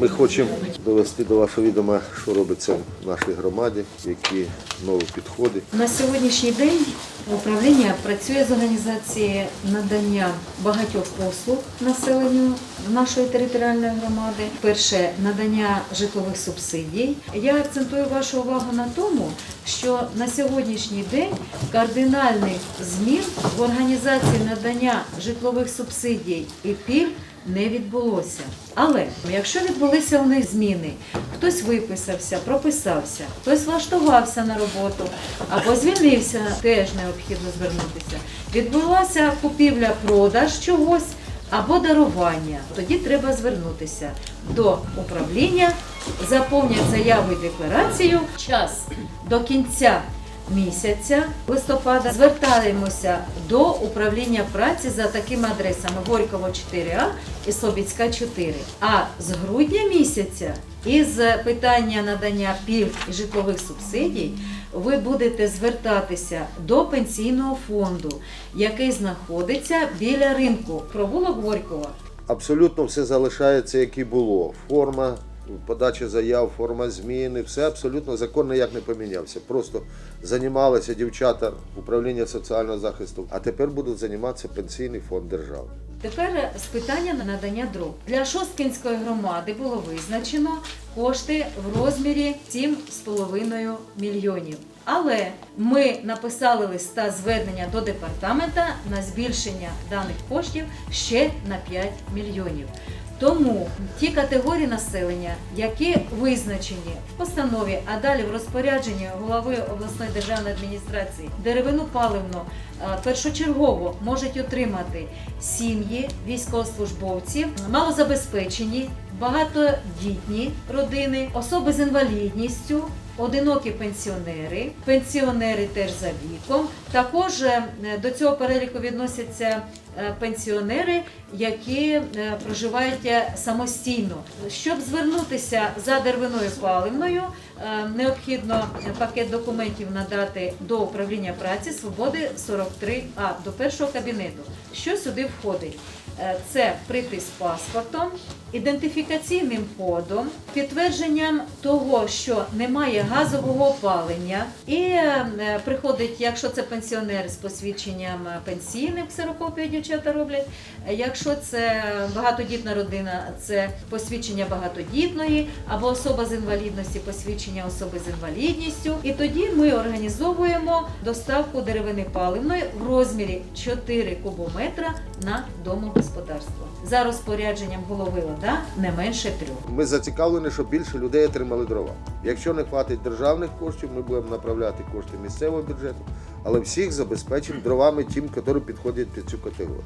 Ми хочемо довести до вашого відома, що робиться в нашій громаді, які нові підходи. На сьогоднішній день управління працює з організації надання багатьох послуг населенню нашої територіальної громади. Перше надання житлових субсидій. Я акцентую вашу увагу на тому, що на сьогоднішній день кардинальних змін в організації надання житлових субсидій і пільг не відбулося. Але якщо відбулися у них зміни, хтось виписався, прописався, хтось влаштувався на роботу або звільнився, теж необхідно звернутися. Відбулася купівля-продаж чогось або дарування. Тоді треба звернутися до управління, заповнять заяву і декларацію. Час до кінця місяця листопада звертаємося до управління праці за такими адресами Горького 4А і Собіцька 4. А з грудня місяця із питання надання пільг і житлових субсидій ви будете звертатися до пенсійного фонду, який знаходиться біля ринку провулок Горького. Абсолютно все залишається, як і було. Форма подачі заяв, форма зміни, все абсолютно закон ніяк не помінявся. Просто займалися дівчата управління соціального захисту, а тепер будуть займатися пенсійний фонд держави. Тепер з питання на надання дров. Для Шосткінської громади було визначено кошти в розмірі 7,5 мільйонів. Але ми написали листа звернення до департамента на збільшення даних коштів ще на 5 мільйонів. Тому ті категорії населення, які визначені в постанові, а далі в розпорядженні голови обласної державної адміністрації, деревину паливну е, першочергово можуть отримати сім'ї військовослужбовців, малозабезпечені, багатодітні родини, особи з інвалідністю. Одинокі пенсіонери, пенсіонери теж за віком. Також е, до цього переліку відносяться е, пенсіонери, які е, проживають самостійно. Щоб звернутися за деревиною паливною, необхідно пакет документів надати до управління праці Свободи 43А до першого кабінету. Що сюди входить? Це припис паспортом, ідентифікаційним кодом, підтвердженням того, що немає газового опалення, і е, приходить, якщо це пенсіонер з посвідченням е, пенсійним, ксерокопію дівчата роблять. Е, Якщо це багатодітна родина, це посвідчення багатодітної або особа з інвалідності, посвідчення особи з інвалідністю. І тоді ми організовуємо доставку деревини паливної в розмірі 4 кубометра на домогосподарство. За розпорядженням голови ОДА не менше трьох. Ми зацікавлені, щоб більше людей отримали дрова. Якщо не хватить державних коштів, ми будемо направляти кошти місцевого бюджету, але всіх забезпечимо дровами тим, які підходять під цю категорію.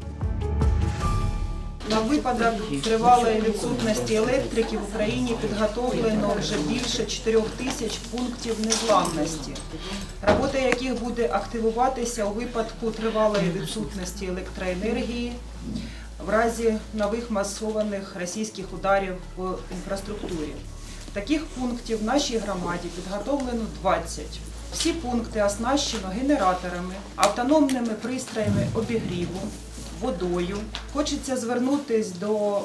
На випадок тривалої відсутності електрики в Україні підготовлено вже більше 4 тисяч пунктів незламності, робота яких буде активуватися у випадку тривалої відсутності електроенергії в разі нових масованих російських ударів в інфраструктурі. Таких пунктів в нашій громаді підготовлено 20. Всі пункти оснащено генераторами, автономними пристроями обігріву, водою. Хочеться звернутись до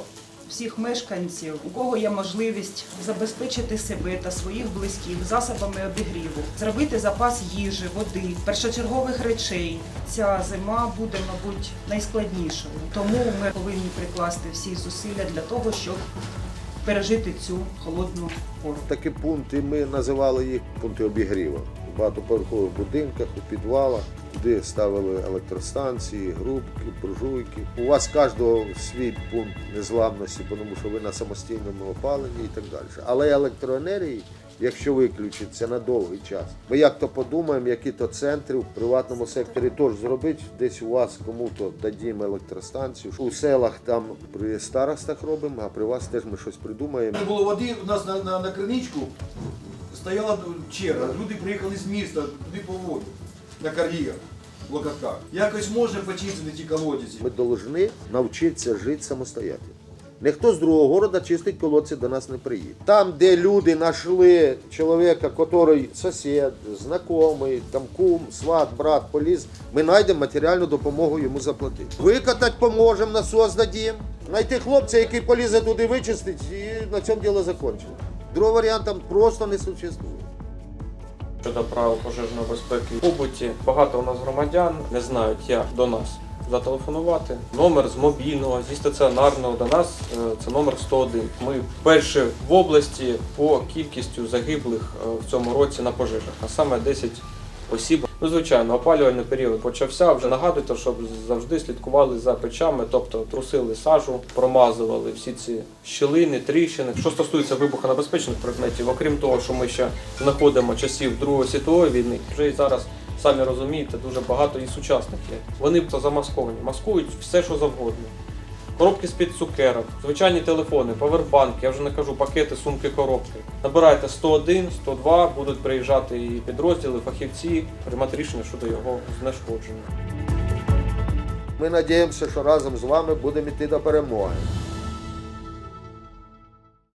всіх мешканців, у кого є можливість забезпечити себе та своїх близьких засобами обігріву, зробити запас їжі, води, першочергових речей. Ця зима буде, мабуть, найскладнішою. Тому ми повинні прикласти всі зусилля для того, щоб пережити цю холодну пору. Такі пункти ми називали їх пункти обігріву. У багатоповерхових будинках, у підвалах, куди ставили електростанції, грубки, буржуйки. У вас кожного свій пункт незламності, тому що ви на самостійному опаленні і так далі. Але електроенергії, якщо виключить, це на довгий час. Ми як то подумаємо, які то центри в приватному секторі теж зробити. Десь у вас кому-то дадімо електростанцію. У селах там при старостах робимо, а при вас теж ми щось придумаємо. Не було води, у нас на, на, на криничку стояла черга. Люди приїхали з міста туди по воду на кар'єр в. Якось може почистити ті колодязі. Ми повинні навчитися жити самостоятельно. Ніхто з другого города чистить колодці до нас не приїде. Там, де люди знайшли чоловіка, який сусід, знайомий, там кум, сват, брат, поліз, ми знайдемо матеріальну допомогу йому заплатити. Викатати поможемо, насос дадім. Знайти хлопця, який полізе туди вичистить, і на цьому діло закінчено. Другого варіанту просто не существує. Щодо правил пожежної безпеки в побуті, багато у нас громадян не знають, як до нас зателефонувати. Номер з мобільного, зі стаціонарного до нас е, це номер 101. Ми перші в області по кількістю загиблих е, в цьому році на пожежах, а саме 10 осіб. Ну, звичайно, опалювальний період почався. Вже нагадуйте, щоб завжди слідкували за печами, тобто трусили сажу, промазували всі ці щілини, тріщини. Що стосується вибухонебезпечних предметів, окрім того, що ми ще знаходимо часів Другої світової війни, вже і зараз. Самі розумієте, дуже багато і сучасних є. Вони замасковані, маскують все, що завгодно. Коробки з-під цукерок, звичайні телефони, павербанки, я вже не кажу пакети, сумки, коробки. Набирайте 101, 102, будуть приїжджати і підрозділи, фахівці, приймати рішення щодо його знешкодження. Ми сподіваємося, що разом з вами будемо йти до перемоги.